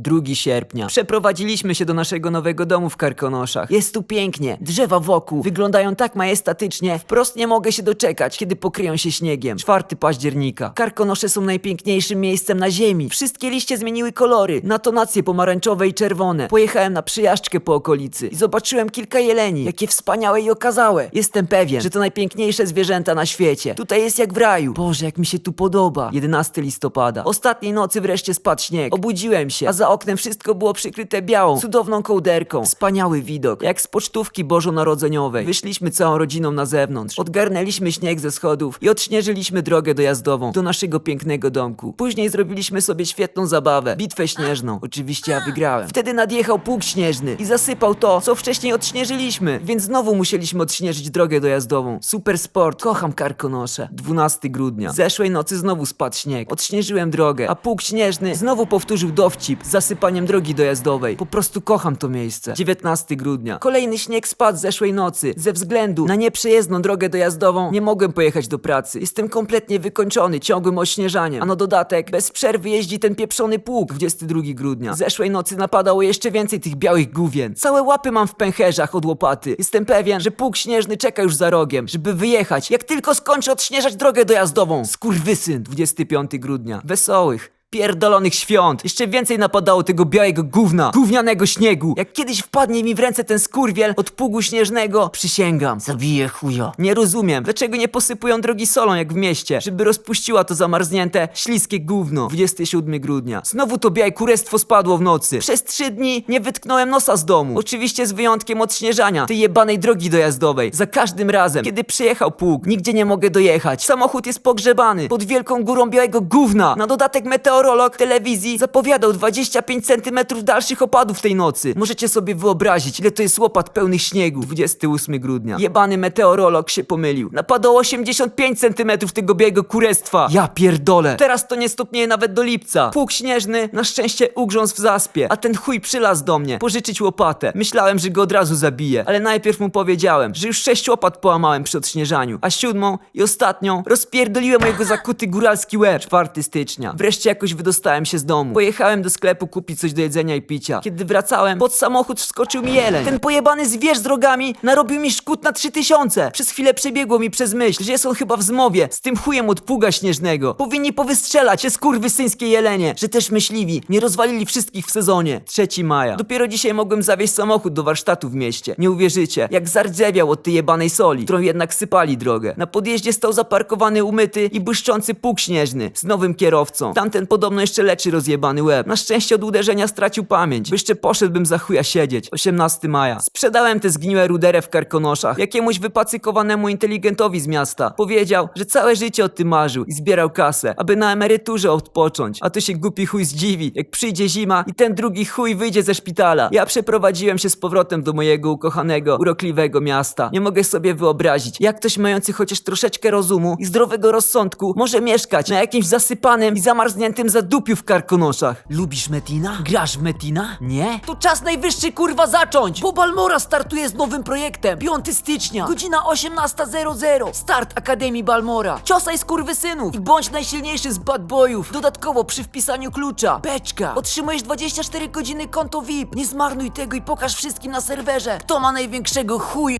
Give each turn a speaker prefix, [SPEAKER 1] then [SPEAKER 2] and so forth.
[SPEAKER 1] 2 sierpnia. Przeprowadziliśmy się do naszego nowego domu w Karkonoszach. Jest tu pięknie, drzewa wokół wyglądają tak majestatycznie, wprost nie mogę się doczekać, kiedy pokryją się śniegiem. 4 października. Karkonosze są najpiękniejszym miejscem na ziemi. Wszystkie liście zmieniły kolory, na tonacje pomarańczowe i czerwone. Pojechałem na przyjażdżkę po okolicy i zobaczyłem kilka jeleni, jakie wspaniałe i okazałe. Jestem pewien, że to najpiękniejsze zwierzęta na świecie. Tutaj jest jak w raju. Boże, jak mi się tu podoba. 11 listopada. Ostatniej nocy wreszcie spadł śnieg. Obudziłem się, a za oknem wszystko było przykryte białą, cudowną kołderką. Wspaniały widok, jak z pocztówki bożonarodzeniowej. Wyszliśmy całą rodziną na zewnątrz. Odgarnęliśmy śnieg ze schodów i odśnieżyliśmy drogę dojazdową do naszego pięknego domku. Później zrobiliśmy sobie świetną zabawę, bitwę śnieżną. Oczywiście ja wygrałem. Wtedy nadjechał pług śnieżny i zasypał to, co wcześniej odśnieżyliśmy, więc znowu musieliśmy odśnieżyć drogę dojazdową. Super sport, kocham Karkonosze. 12 grudnia. Zeszłej nocy znowu spadł śnieg. Odśnieżyłem drogę, a pług śnieżny znowu powtórzył dowcip z zasypaniem drogi dojazdowej. Po prostu kocham to miejsce. 19 grudnia. Kolejny śnieg spadł zeszłej nocy. Ze względu na nieprzejezdną drogę dojazdową nie mogłem pojechać do pracy. Jestem kompletnie wykończony ciągłym ośnieżaniem. A no dodatek, bez przerwy jeździ ten pieprzony pług. 22 grudnia. Zeszłej nocy napadało jeszcze więcej tych białych gówien. Całe łapy mam w pęcherzach od łopaty. Jestem pewien, że pług śnieżny czeka już za rogiem, żeby wyjechać. Jak tylko skończę odśnieżać drogę dojazdową. Skurwysyn. 25 grudnia. Wesołych. Pierdolonych świąt! Jeszcze więcej napadało tego białego gówna, gównianego śniegu. Jak kiedyś wpadnie mi w ręce ten skurwiel od pługu śnieżnego, przysięgam, zabiję chuja. Nie rozumiem, dlaczego nie posypują drogi solą jak w mieście, żeby rozpuściła to zamarznięte, śliskie gówno. 27 grudnia. Znowu to białe kurestwo spadło w nocy. Przez trzy dni nie wytknąłem nosa z domu. Oczywiście z wyjątkiem odśnieżania tej jebanej drogi dojazdowej. Za każdym razem, kiedy przyjechał pług, nigdzie nie mogę dojechać. Samochód jest pogrzebany pod wielką górą białego gówna. Na dodatek meteorolog telewizji zapowiadał 25 cm dalszych opadów tej nocy. Możecie sobie wyobrazić, ile to jest łopat pełnych śniegu. 28 grudnia. Jebany meteorolog się pomylił. Napadło 85 cm tego białego kurestwa. Ja pierdolę. Teraz to nie stopnieje nawet do lipca. Pług śnieżny na szczęście ugrzązł w zaspie, a ten chuj przylazł do mnie pożyczyć łopatę. Myślałem, że go od razu zabiję, ale najpierw mu powiedziałem, że już sześć łopat połamałem przy odśnieżaniu, a siódmą i ostatnią rozpierdoliłem mojego zakuty góralski łeb. 4 stycznia. Wreszcie jakoś wydostałem się z domu. Pojechałem do sklepu kupić coś do jedzenia i picia. Kiedy wracałem, pod samochód wskoczył mi jeleń. Ten pojebany zwierz z drogami narobił mi szkód na 3000. Przez chwilę przebiegło mi przez myśl, że jest on chyba w zmowie z tym chujem od pługa śnieżnego. Powinni powystrzelać się skurwysyńskie jelenie, że też myśliwi nie rozwalili wszystkich w sezonie. 3 maja. Dopiero dzisiaj mogłem zawieźć samochód do warsztatu w mieście. Nie uwierzycie, jak zardzewiał od tej jebanej soli, którą jednak sypali drogę. Na podjeździe stał zaparkowany umyty i błyszczący pług śnieżny z nowym kierowcą. Tamten podobno jeszcze leczy rozjebany łeb. Na szczęście od uderzenia stracił pamięć, bo jeszcze poszedłbym za chuja siedzieć. 18 maja. Sprzedałem te zgniłe ruderę w Karkonoszach jakiemuś wypacykowanemu inteligentowi z miasta. Powiedział, że całe życie o tym marzył i zbierał kasę, aby na emeryturze odpocząć. A to się głupi chuj zdziwi, jak przyjdzie zima i ten drugi chuj wyjdzie ze szpitala. Ja przeprowadziłem się z powrotem do mojego ukochanego, urokliwego miasta. Nie mogę sobie wyobrazić, jak ktoś mający chociaż troszeczkę rozumu i zdrowego rozsądku może mieszkać na jakimś zasypanym i zamarzniętym zadupiu w Karkonoszach. Lubisz Metina? Grasz w Metina? Nie? To czas najwyższy kurwa zacząć! Bo Balmora startuje z nowym projektem. 5 stycznia, godzina 18.00. Start Akademii Balmora. Ciosaj skurwysynów i bądź najsilniejszy z bad boyów. Dodatkowo przy wpisaniu klucza beczka otrzymujesz 24 godziny konto VIP. Nie zmarnuj tego i pokaż wszystkim na serwerze, kto ma największego chuj